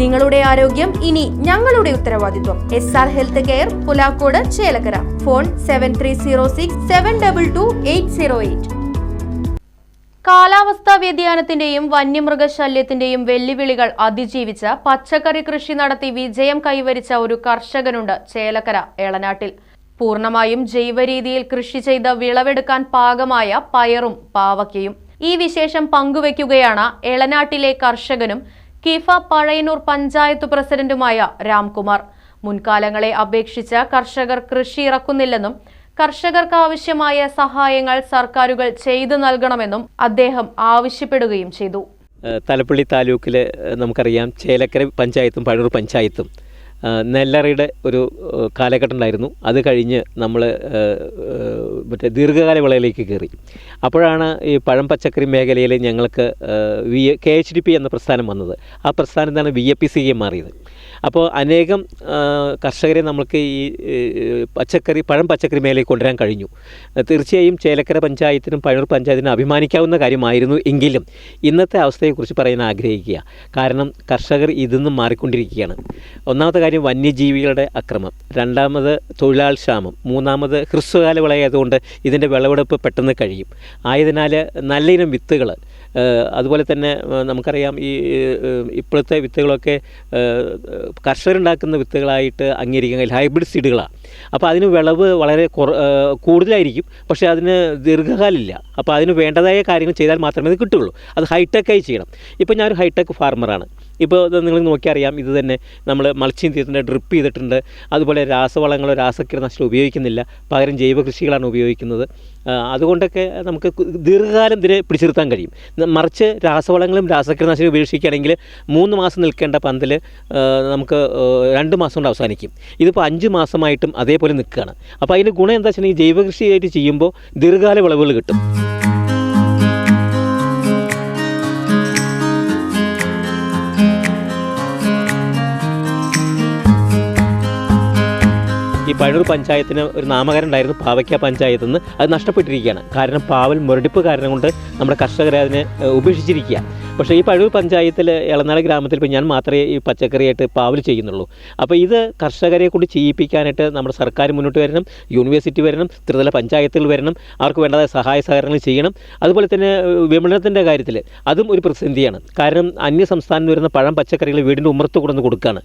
നിങ്ങളുടെ ആരോഗ്യം ഇനി ഞങ്ങളുടെ ഉത്തരവാദിത്വം. S R health care Pulakode Chelakkara. Phone seven three zero six seven double two eight zero eight കാലാവസ്ഥാ വ്യതിയാനത്തിന്റെയും വന്യമൃഗശല്യത്തിന്റെയും വെല്ലുവിളികൾ അതിജീവിച്ച പച്ചക്കറി കൃഷി നടത്തി വിജയം കൈവരിച്ച ഒരു കർഷകനുണ്ട് ചേലക്കര ഏളനാട്ടിൽ. പൂർണമായും ജൈവരീതിയിൽ കൃഷി ചെയ്ത് വിളവെടുക്കാൻ പാകമായ പയറും പാവക്കയും ഈ വിശേഷം പങ്കുവയ്ക്കുകയാണ് എളനാട്ടിലെ കർഷകനും കിഫ പഴയന്നൂർ പഞ്ചായത്ത് പ്രസിഡന്റുമായ രാംകുമാർ. മുൻകാലങ്ങളെ അപേക്ഷിച്ച് കർഷകർ കൃഷി ഇറക്കുന്നില്ലെന്നും കർഷകർക്ക് ആവശ്യമായ സഹായങ്ങൾ സർക്കാരുകൾ ചെയ്തു നൽകണമെന്നും അദ്ദേഹം ആവശ്യപ്പെടുകയും ചെയ്തു. തലപ്പള്ളി താലൂക്കിൽ നമുക്കറിയാം ചേലക്കര പഞ്ചായത്തും പഴൂർ പഞ്ചായത്തും. നെല്ലറയുടെ ഒരു കാലഘട്ടം ഉണ്ടായിരുന്നു അത് കഴിഞ്ഞ് നമ്മൾ മറ്റേ ദീർഘകാല വിളയിലേക്ക് കയറി. അപ്പോഴാണ് ഈ പഴം പച്ചക്കറി മേഖലയിൽ ഞങ്ങൾക്ക് V K H D P എന്ന പ്രസ്ഥാനം വന്നത്. ആ പ്രസ്ഥാനത്താണ് വി എ പി സി മാറിയത്. അപ്പോൾ അനേകം കർഷകരെ നമ്മൾക്ക് ഈ പച്ചക്കറി പഴം പച്ചക്കറി മേഖലയിൽ കൊണ്ടുവരാൻ കഴിഞ്ഞു. തീർച്ചയായും ചേലക്കര പഞ്ചായത്തിനും പഴൂർ പഞ്ചായത്തിനും അഭിമാനിക്കാവുന്ന കാര്യമായിരുന്നു എങ്കിലും ഇന്നത്തെ അവസ്ഥയെക്കുറിച്ച് പറയാൻ ആഗ്രഹിക്കുക. കാരണം കർഷകർ ഇതിൽ നിന്നും മാറിക്കൊണ്ടിരിക്കുകയാണ്. ഒന്നാമത്തെ വന്യജീവികളുടെ അക്രമം. രണ്ടാമത് തൊഴിലാൾ ക്ഷാമം. മൂന്നാമത് ഹ്രസ്വകാല വിളയായതുകൊണ്ട് ഇതിന്റെ വിളവെടുപ്പ് പെട്ടെന്ന് കഴിയും. ആയതിനാൽ നല്ലയിനം വിത്തുകൾ അതുപോലെ തന്നെ നമുക്കറിയാം ഈ ഇപ്പോഴത്തെ വിത്തുകളൊക്കെ കർഷകരുണ്ടാക്കുന്ന വിത്തുകളായിട്ട് അംഗീകരിക്കുന്ന ഹൈബ്രിഡ് സീഡുകളാണ് അപ്പോൾ അതിന് വിളവ് വളരെ കൂടുതലായിരിക്കും. പക്ഷേ അതിന് ദീർഘകാലമില്ല അപ്പോൾ അതിന് വേണ്ടതായ കാര്യങ്ങൾ ചെയ്താൽ മാത്രമേ അത് കിട്ടുകയുള്ളൂ. അത് ഹൈടെക്കായി ചെയ്യണം. ഇപ്പോൾ ഞാനൊരു ഹൈടെക് ഫാർമറാണ്. ഇപ്പോൾ നിങ്ങൾ നോക്കിയറിയാം ഇത് തന്നെ നമ്മൾ മൾച്ചിങ് ചെയ്തിട്ടുണ്ട് ഡ്രിപ്പ് ചെയ്തിട്ടുണ്ട്. അതുപോലെ രാസവളങ്ങളോ രാസകീടനാശിനികളോ ഉപയോഗിക്കുന്നില്ല. പകരം ജൈവ കൃഷികളാണ് ഉപയോഗിക്കുന്നത് അതുകൊണ്ടൊക്കെ നമുക്ക് ദീർഘകാലം ഇതിനെ പിടിച്ചിരുത്താൻ കഴിയും. മറിച്ച് രാസവളങ്ങളും രാസകീടനാശിനികളും ഉപേക്ഷിക്കുകയാണെങ്കിൽ മൂന്ന് മാസം നിൽക്കേണ്ട പന്തൽ നമുക്ക് രണ്ട് മാസം കൊണ്ട് അവസാനിക്കും. ഇതിപ്പോൾ അഞ്ച് മാസമായിട്ടും അതേപോലെ നിൽക്കുകയാണ്. അപ്പോൾ അതിന്റെ ഗുണം എന്താ വെച്ചിട്ടുണ്ടെങ്കിൽ ജൈവ കൃഷിയായിട്ട് ചെയ്യുമ്പോൾ ദീർഘകാല വിളവുകൾ കിട്ടും. ഈ പഴൂർ പഞ്ചായത്തിന് ഒരു നാമകരണം ഉണ്ടായിരുന്നു പാവയ്ക്ക പഞ്ചായത്ത് നിന്ന് അത് നഷ്ടപ്പെട്ടിരിക്കുകയാണ്. കാരണം പാവൽ മുരടിപ്പ് കാരണം കൊണ്ട് നമ്മുടെ കർഷകരെ അതിനെ ഉപേക്ഷിച്ചിരിക്കുക. പക്ഷേ ഈ പഴൂർ പഞ്ചായത്തിൽ ഇളനാട് ഗ്രാമത്തിൽ ഇപ്പോൾ ഞാൻ മാത്രമേ ഈ പച്ചക്കറിയായിട്ട് പാവൽ ചെയ്യുന്നുള്ളൂ. അപ്പോൾ ഇത് കർഷകരെ കൂടി ചെയ്യിപ്പിക്കാനായിട്ട് നമ്മുടെ സർക്കാർ മുന്നോട്ട് വരണം യൂണിവേഴ്സിറ്റി വരണം ത്രിതല പഞ്ചായത്തുകൾ വരണം അവർക്ക് വേണ്ടതായ സഹായ സഹകരണങ്ങൾ ചെയ്യണം. അതുപോലെ തന്നെ വിപണനത്തിന്റെ കാര്യത്തിൽ അതും ഒരു പ്രതിസന്ധിയാണ്. കാരണം അന്യ സംസ്ഥാനത്ത് വരുന്ന പഴം പച്ചക്കറികൾ വീടിന്റെ ഉമ്മർത്ത് കൊണ്ടുവന്ന് കൊടുക്കുകയാണ്.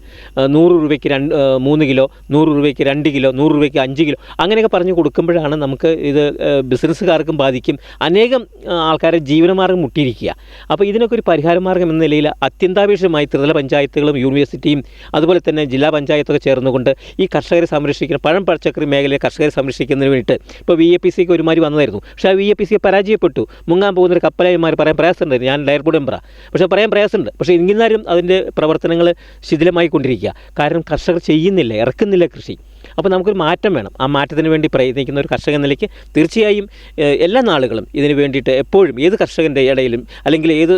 നൂറ് രൂപയ്ക്ക് രണ്ട് മൂന്ന് കിലോ നൂറ് രൂപയ്ക്ക് രണ്ട് കിലോ നൂറ് രൂപയ്ക്ക് അഞ്ച് കിലോ അങ്ങനെയൊക്കെ പറഞ്ഞ് കൊടുക്കുമ്പോഴാണ് നമുക്ക് ഇത് ബിസിനസ്സുകാർക്കും ബാധിക്കും. അനേകം ആൾക്കാരെ ജീവനമാർഗം മുട്ടിയിരിക്കുക. അപ്പോൾ ഇതിനൊക്കെ ഒരു പരിഹാര മാർഗം എന്ന നിലയിൽ അത്യന്താപേക്ഷിതമായി ത്രിതല പഞ്ചായത്തുകളും യൂണിവേഴ്സിറ്റിയും അതുപോലെ തന്നെ ജില്ലാ പഞ്ചായത്തൊക്കെ ചേർന്നുകൊണ്ട് ഈ കർഷകരെ സംരക്ഷിക്കുന്ന പഴം പച്ചക്കറി മേഖലയിലെ കർഷകരെ സംരക്ഷിക്കുന്നതിന് വേണ്ടിയിട്ട്. ഇപ്പോൾ വി എ പി സിക്ക് ഒരുമാതിരി വന്നതായിരുന്നു. പക്ഷേ ആ വി എ പി സിയെ പരാജയപ്പെട്ടു. മുങ്ങാൻ പോകുന്ന ഒരു കപ്പലായിമാർ പറയാൻ പ്രയാസമുണ്ട്. ഞാൻ ഡയർബോർഡ് മെമ്പറ. പക്ഷേ പറയാൻ പ്രയാസമുണ്ട്. പക്ഷേ എന്നിരുന്നാലും അതിന്റെ പ്രവർത്തനങ്ങൾ ശിഥിലമായി കൊണ്ടിരിക്കുക കാരണം കർഷകർ ചെയ്യുന്നില്ല ഇറക്കുന്നില്ല കൃഷി. അപ്പോൾ നമുക്കൊരു മാറ്റം വേണം. ആ മാറ്റത്തിന് വേണ്ടി പ്രയത്നിക്കുന്ന ഒരു കർഷകൻ നിലയ്ക്ക് തീർച്ചയായും എല്ലാ നാളുകളും ഇതിന് വേണ്ടിയിട്ട് എപ്പോഴും ഏത് കർഷകന്റെ ഇടയിലും അല്ലെങ്കിൽ ഏത്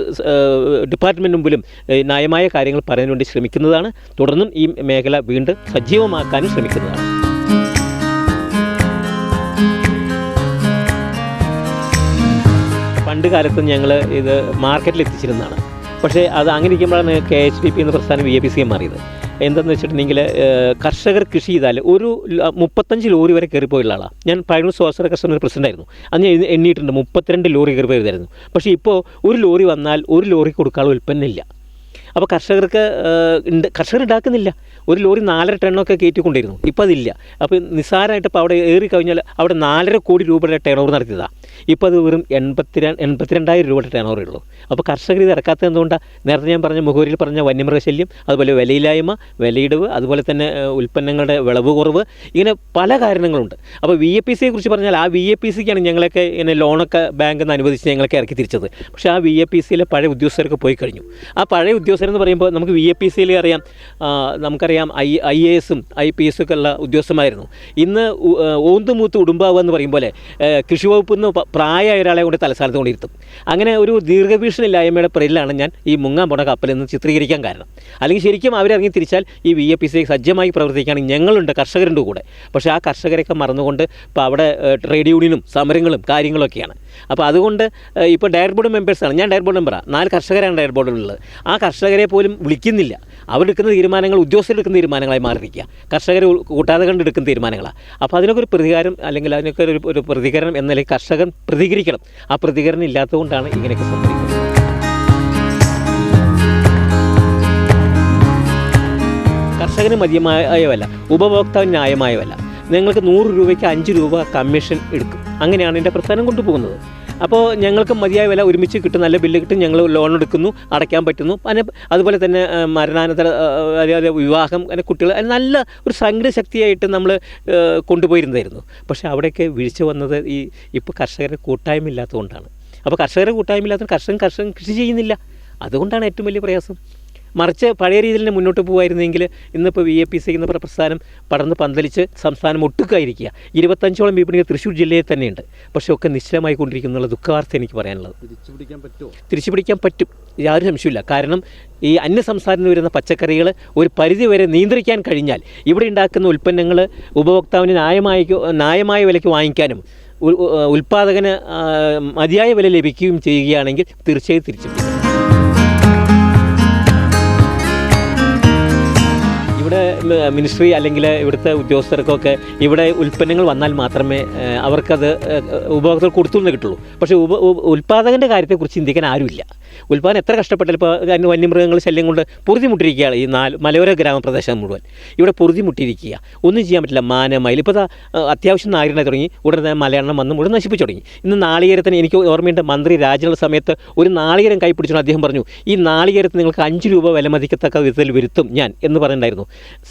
ഡിപ്പാർട്ട്മെന്റ് മുമ്പിലും ന്യായമായ കാര്യങ്ങൾ പറയാൻ വേണ്ടി ശ്രമിക്കുന്നതാണ്. തുടർന്നും ഈ മേഖല വീണ്ടും സജീവമാക്കാനും ശ്രമിക്കുന്നതാണ്. പണ്ട് കാലത്ത് ഞങ്ങൾ ഇത് മാർക്കറ്റിൽ എത്തിച്ചിരുന്നതാണ് പക്ഷേ അത് അങ്ങനെ ഇരിക്കുമ്പോഴാണ് കെ എച്ച് ഡി പി എന്ന പ്രസ്ഥാനം വി എ പി സി മാറിയത്. എന്താണെന്ന് വെച്ചിട്ടുണ്ടെങ്കിൽ കർഷകർ കൃഷി ചെയ്താൽ ഒരു മുപ്പത്തഞ്ച് ലോറി വരെ കയറിപ്പോയുള്ള ആളാണ് ഞാൻ പഴയ സ്വാശ്രയ കർഷകർ പ്രസിഡന്റ് ആയിരുന്നു. അന്ന് എണ്ണി- എണ്ണിയിട്ടുണ്ട് മുപ്പത്തിരണ്ട് ലോറി കയറി പോയതായിരുന്നു പക്ഷേ ഇപ്പോൾ ഒരു ലോറി വന്നാൽ ഒരു ലോറി കൊടുക്കാനുള്ള ഉൽപ്പന്നമില്ല അപ്പോൾ കർഷകർക്ക് കർഷകർ ഉണ്ടാക്കുന്നില്ല ഒരു ലോറി നാലര ടണ്ണൊക്കെ കയറ്റിക്കൊണ്ടിരുന്നു. ഇപ്പോൾ അതില്ല. അപ്പോൾ നിസ്സാരമായിട്ട് ഇപ്പോൾ അവിടെ ഏറി കഴിഞ്ഞാൽ അവിടെ നാലര കോടി രൂപയുടെ ടേൺ ഓവർ നടത്തിയതാണ് ഇപ്പോൾ അത് വെറും എൺപത്തി എൺപത്തിരണ്ടായിരം രൂപയുടെ ടേൺ ഓവറേ ഉള്ളൂ. അപ്പോൾ കർഷകർ ഇത് ഇറക്കാത്തത് എന്തുകൊണ്ടാണ് നേരത്തെ ഞാൻ പറഞ്ഞ മുഖവരിയിൽ പറഞ്ഞ വന്യമൃഗശല്യം അതുപോലെ വിലയില്ലായ്മ വിലയിടിവ് അതുപോലെ തന്നെ ഉൽപ്പന്നങ്ങളുടെ വിളവ് കുറവ് ഇങ്ങനെ പല കാരണങ്ങളുണ്ട്. അപ്പോൾ വി എ പി സിയെ കുറിച്ച് പറഞ്ഞാൽ ആ വി എ പി സിക്കാണ് ഞങ്ങളൊക്കെ ഇങ്ങനെ ലോണൊക്കെ ബാങ്കിൽ നിന്ന് അനുവദിച്ച് ഞങ്ങളൊക്കെ ഇറക്കി തിരിച്ചത്. പക്ഷേ ആ വി എ പി സിയിലെ പഴയ ഉദ്യോഗസ്ഥരൊക്കെ പോയി കഴിഞ്ഞു. ആ പഴയ ഉദ്യോഗസ്ഥരെന്ന് പറയുമ്പോൾ നമുക്ക് വി എ പി സിയിൽ അറിയാം നമുക്കറിയാം ഐ ഐ എ എസും ഐ പി എസും ഒക്കെ ഉള്ള ഉദ്യോഗസ്ഥന്മാരായിരുന്നു. ഇന്ന് ഓന്തുമൂത്ത് ഉടുമ്പാവുക എന്ന് പറയും പോലെ കൃഷി വകുപ്പിൽ നിന്ന് പ്രായമായ ഒരാളെ കൊണ്ട് തലസ്ഥാനത്ത് കൊണ്ടിരുത്തും. അങ്ങനെ ഒരു ദീർഘവീക്ഷണില്ലായ്മയുടെ പേരിലാണ് ഞാൻ ഈ മുങ്ങാൻ പോണ കപ്പലിൽ നിന്ന് ചിത്രീകരിക്കാൻ കാരണം. അല്ലെങ്കിൽ ശരിക്കും അവരിറങ്ങി തിരിച്ചാൽ ഈ വി എ പി സി സജ്ജമായി പ്രവർത്തിക്കുകയാണെങ്കിൽ ഞങ്ങളുണ്ട് കർഷകരുണ്ട് കൂടെ. പക്ഷേ ആ കർഷകരെയൊക്കെ മറന്നുകൊണ്ട് ഇപ്പോൾ അവിടെ ട്രേഡ് യൂണിയനും സമരങ്ങളും കാര്യങ്ങളൊക്കെയാണ്. അപ്പോൾ അതുകൊണ്ട് ഇപ്പോൾ ഡയർ ബോർഡ് മെമ്പേഴ്സാണ്. ഞാൻ ഡയർ ബോർഡ് മെമ്പറാണ് നാല് കർഷകരാണ് ഡയർ ബോർഡിലുള്ളത്. ആ കർഷകരെ പോലും വിളിക്കുന്നില്ല. അവരെടുക്കുന്ന തീരുമാനങ്ങൾ ഉദ്യോഗസ്ഥരെടുക്കുന്ന തീരുമാനങ്ങളായി മാറിയിരിക്കുക. കർഷകരെ കൂട്ടാതെ കണ്ടെടുക്കുന്ന തീരുമാനങ്ങളാണ് അപ്പോൾ അതിനൊക്കെ ഒരു പ്രതികാരം അല്ലെങ്കിൽ അതിനൊക്കെ ഒരു ഒരു പ്രതികരണം എന്ന നിലയിൽ കർഷകൻ പ്രതികരിക്കണം. ആ പ്രതികരണം ഇല്ലാത്തതുകൊണ്ടാണ് ഇങ്ങനെയൊക്കെ സംഭവിക്കുന്നത്. കർഷകന് മതിയായവല്ല ഉപഭോക്താവിന് ന്യായമായവല്ല. നിങ്ങൾക്ക് നൂറ് രൂപയ്ക്ക് അഞ്ച് രൂപ കമ്മീഷൻ എടുക്കും. അങ്ങനെയാണ് എന്റെ പ്രസ്ഥാനം കൊണ്ടുപോകുന്നത്. അപ്പോൾ ഞങ്ങൾക്ക് മതിയായ വില ഒരുമിച്ച് കിട്ടും നല്ല ബില്ല് കിട്ടും ഞങ്ങൾ ലോൺ എടുക്കുന്നു അടയ്ക്കാൻ പറ്റുന്നു. അതിന് അതുപോലെ തന്നെ മരണാനന്തര അതായത് വിവാഹം അങ്ങനെ കുട്ടികൾ നല്ല ഒരു സംഘടന ശക്തിയായിട്ട് നമ്മൾ കൊണ്ടുപോയിരുന്നതായിരുന്നു പക്ഷേ അവിടെയൊക്കെ വീഴ്ച വന്നത് ഈ ഇപ്പോൾ കർഷകരുടെ കൂട്ടായ്മ ഇല്ലാത്തതുകൊണ്ടാണ് അപ്പോൾ കർഷകരുടെ കൂട്ടായ്മ ഇല്ലാത്ത കർഷകൻ കർഷകൻ കൃഷി ചെയ്യുന്നില്ല. അതുകൊണ്ടാണ് ഏറ്റവും വലിയ പ്രയാസം. മറിച്ച് പഴയ രീതിയിൽ തന്നെ മുന്നോട്ട് പോകുമായിരുന്നെങ്കിൽ ഇന്നിപ്പോൾ വി എ പി സി എന്ന പ്രസ്ഥാനം പടർന്ന് പന്തലിച്ച് സംസ്ഥാനം ഒട്ടുക്കായിരിക്കുക. ഇരുപത്തഞ്ചോളം വിപണികൾ തൃശ്ശൂർ ജില്ലയിൽ തന്നെയുണ്ട്. പക്ഷേ ഒക്കെ നിശ്ചലമായി കൊണ്ടിരിക്കുന്നുള്ള ദുഃഖവാർത്ത എനിക്ക് പറയാനുള്ളത്. തിരിച്ചു പിടിക്കാൻ പറ്റുമോ? തിരിച്ചു പിടിക്കാൻ പറ്റും. യാതൊരു സംശയമില്ല കാരണം ഈ അന്യ സംസ്ഥാനത്ത് നിന്ന് വരുന്ന പച്ചക്കറികൾ ഒരു പരിധിവരെ നിയന്ത്രിക്കാൻ കഴിഞ്ഞാൽ ഇവിടെ ഉണ്ടാക്കുന്ന ഉൽപ്പന്നങ്ങൾ ഉപഭോക്താവിന് ന്യായമായി ന്യായമായ വിലയ്ക്ക് വാങ്ങിക്കാനും ഉ- ഉ- ഉൽപ്പാദകന് ആ, മതിയായ വില ലഭിക്കുകയും ചെയ്യുകയാണെങ്കിൽ തീർച്ചയായും തിരിച്ചു മിനിസ്ട്രി അല്ലെങ്കിൽ ഇവിടുത്തെ ഉദ്യോഗസ്ഥർക്കൊക്കെ ഇവിടെ ഉൽപ്പന്നങ്ങൾ വന്നാൽ മാത്രമേ അവർക്കത് ഉപഭോക്താക്കൾ ഉപഭോക്തൃ കൊടുത്തു എന്ന് കിട്ടുള്ളൂ. പക്ഷേ ഉപ ഉൽപാദകന്റെ കാര്യത്തെക്കുറിച്ച് ചിന്തിക്കാൻ ആരുമില്ല. ഉൽപ്പാദനം എത്ര കഷ്ടപ്പെട്ടാലും ഇപ്പോൾ വന്യമൃഗങ്ങൾ ശല്യം കൊണ്ട് പൊറുതിമുട്ടിയിരിക്കുകയാണ് ഈ നാല് മലയോര ഗ്രാമപ്രദേശം മുഴുവൻ. ഇവിടെ പൊറുതിമുട്ടിയിരിക്കുക. ഒന്നും ചെയ്യാൻ പറ്റില്ല. മാന ഇപ്പോൾ അത്യാവശ്യം നായകനായി തുടങ്ങി. ഉടനെ തന്നെ മലയാളം വന്ന് മുഴുവൻ നശിപ്പിച്ചു തുടങ്ങി. ഇന്ന് നാളികേരത്തിന് എനിക്ക് ഓർമ്മയുണ്ട് മന്ത്രി രാജനുള്ള സമയത്ത് ഒരു നാളികേരം കൈപ്പിടിച്ചു അദ്ദേഹം പറഞ്ഞു ഈ നാളികേരത്തിന് നിങ്ങൾക്ക് അഞ്ച് രൂപ വില മതിക്കത്തക്ക വിധത്തിൽ വരുത്തും ഞാൻ എന്ന് പറയുന്നുണ്ടായിരുന്നു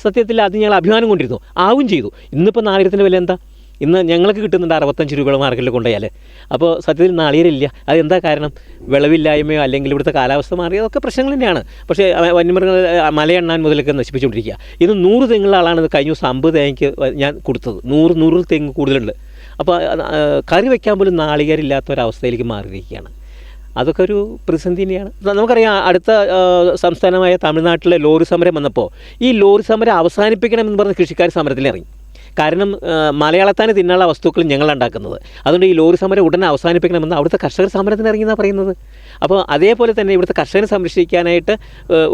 സത്യത്തിൽ അത് ഞങ്ങൾ അഭിമാനം കൊണ്ടിരുന്നു. ആവും ചെയ്തു. ഇന്നിപ്പോൾ നാളികേരത്തിന്റെ വില എന്താ? ഇന്ന് ഞങ്ങൾക്ക് കിട്ടുന്നുണ്ട് അറുപത്തഞ്ച് രൂപയുടെ മാർക്കറ്റിൽ കൊണ്ടുപോയാൽ അപ്പോൾ സത്യത്തിൽ നാളികേരില്ല അതെന്താ കാരണം? വിളവില്ലായ്മയോ അല്ലെങ്കിൽ ഇവിടുത്തെ കാലാവസ്ഥ മാറിയോ? അതൊക്കെ പ്രശ്നങ്ങൾ തന്നെയാണ്. പക്ഷേ വന്യമൃഗങ്ങൾ മലയെണ്ണാൻ മുതലൊക്കെ നശിപ്പിച്ചുകൊണ്ടിരിക്കുക. ഇത് നൂറ് തെങ്ങുള്ള ആളാണ് ഇത് കഴിഞ്ഞ ദിവസം അമ്പത് തേങ്ങയ്ക്ക് ഞാൻ കൊടുത്തത്. നൂറ് നൂറ് തെങ്ങ് കൂടുതലുണ്ട്. അപ്പോൾ കറി വയ്ക്കാൻ പോലും നാളികേരില്ലാത്ത ഒരവസ്ഥയിലേക്ക് മാറിയിരിക്കുകയാണ്. അതൊക്കെ ഒരു പ്രതിസന്ധി തന്നെയാണ്. നമുക്കറിയാം അടുത്ത സംസ്ഥാനമായ തമിഴ്നാട്ടിലെ ലോറി സമരം വന്നപ്പോൾ ഈ ലോറി സമരം അവസാനിപ്പിക്കണമെന്ന് പറഞ്ഞ് കൃഷിക്കാർ സമരത്തിലിറങ്ങി കാരണം മലയാളത്താന് തിന്നാനുള്ള വസ്തുക്കൾ ഞങ്ങളാണ് ഉണ്ടാക്കുന്നത്. അതുകൊണ്ട് ഈ ലോറി സമരം ഉടനെ അവസാനിപ്പിക്കണമെന്ന് അവിടുത്തെ കർഷകർ സമരത്തിന് ഇറങ്ങിയെന്നാണ് പറയുന്നത്. അപ്പോൾ അതേപോലെ തന്നെ ഇവിടുത്തെ കർഷകനെ സംരക്ഷിക്കാനായിട്ട്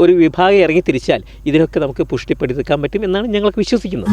ഒരു വിഭാഗം ഇറങ്ങി തിരിച്ചാൽ ഇതിനൊക്കെ നമുക്ക് പുഷ്ടിപ്പെടുത്തിക്കാൻ പറ്റും എന്നാണ് ഞങ്ങൾക്ക് വിശ്വസിക്കുന്നത്.